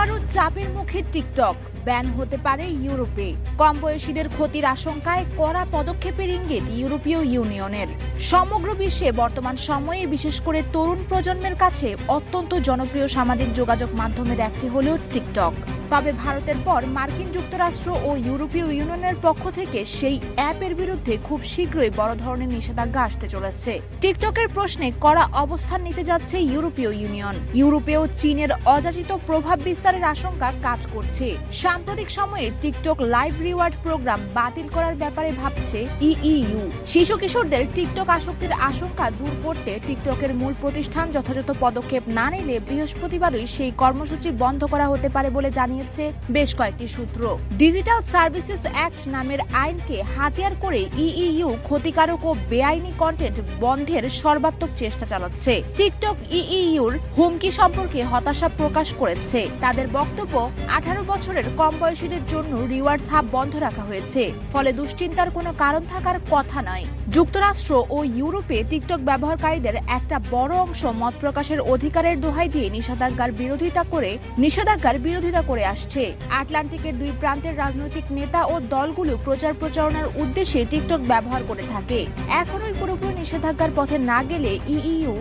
আবারও চাপের মুখে টিকটক। ব্যান হতে পারে ইউরোপে। কম বয়সীদের ক্ষতির আশঙ্কায় কড়া পদক্ষেপের ইঙ্গিত ইউরোপীয় ইউনিয়নের। সমগ্র বিশ্বে বর্তমান সময়ে বিশেষ করে তরুণ প্রজন্মের কাছে অত্যন্ত জনপ্রিয় সামাজিক যোগাযোগ মাধ্যমের একটি হলেও টিকটক। তবে ভারতের পর মার্কিন যুক্তরাষ্ট্র ও ইউরোপীয় ইউনিয়নের পক্ষ থেকে সেই অ্যাপের বিরুদ্ধে খুব শীঘ্রই বড় ধরনের নিষেধাজ্ঞা আসতে চলেছে। টিকটকের প্রশ্নে কড়া অবস্থান নিতে যাচ্ছে ইউরোপীয় ইউনিয়ন। ইউরোপেও চীনের অযাচিত প্রভাব বিস্তারের আশঙ্কা কাজ করছে। সাম্প্রতিক সময়ে টিকটক লাইভ রিওয়ার্ড প্রোগ্রাম বাতিল করার ব্যাপারে ভাবছে ইইউ। শিশু কিশোরদের টিকটক আসক্তির আশঙ্কা দূর করতে টিকটকের মূল প্রতিষ্ঠান যথাযথ পদক্ষেপ না নিলে বৃহস্পতিবারই সেই কর্মসূচি বন্ধ করা হতে পারে বলে জানিয়েছে বেশ কয়েকটি সূত্র। ডিজিটাল সার্ভিসেস অ্যাক্ট নামের আইনকে হাতিয়ার করে ইইউ ক্ষতিকারক ও বেআইনি কন্টেন্ট বন্ধের সর্বাত্মক চেষ্টা চালাচ্ছে। টিকটক ইইউর হুমকি সম্পর্কে হতাশা প্রকাশ করেছে। তাদের বক্তব্য, আঠারো বছরের কম বয়সীদের জন্য রিওয়ার্ডস হাব বন্ধ রাখা হয়েছে। ফলে দুশ্চিন্তার কোনো কারণ থাকার কথা নয়। যুক্তরাষ্ট্র ও ইউরোপে টিকটক ব্যবহারকারীদের একটা বড় অংশ মত প্রকাশের অধিকারের দোহাই দিয়ে নিষেধাজ্ঞার বিরোধিতা করে নিষেধাজ্ঞার বিরোধিতা করে আসছে। আটলান্টিকের দুই প্রান্তের রাজনৈতিক নেতা ও দলগুলো প্রচার প্রচারণার উদ্দেশ্যে টিকটক ব্যবহার করে থাকে। এখনোই পুরোপুরি নিষেধাজ্ঞার পথে না গেলে ইইউ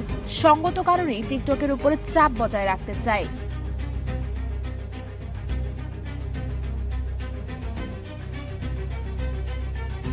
সঙ্গত কারণে টিকটকের উপরে চাপ বজায় রাখতে চায়।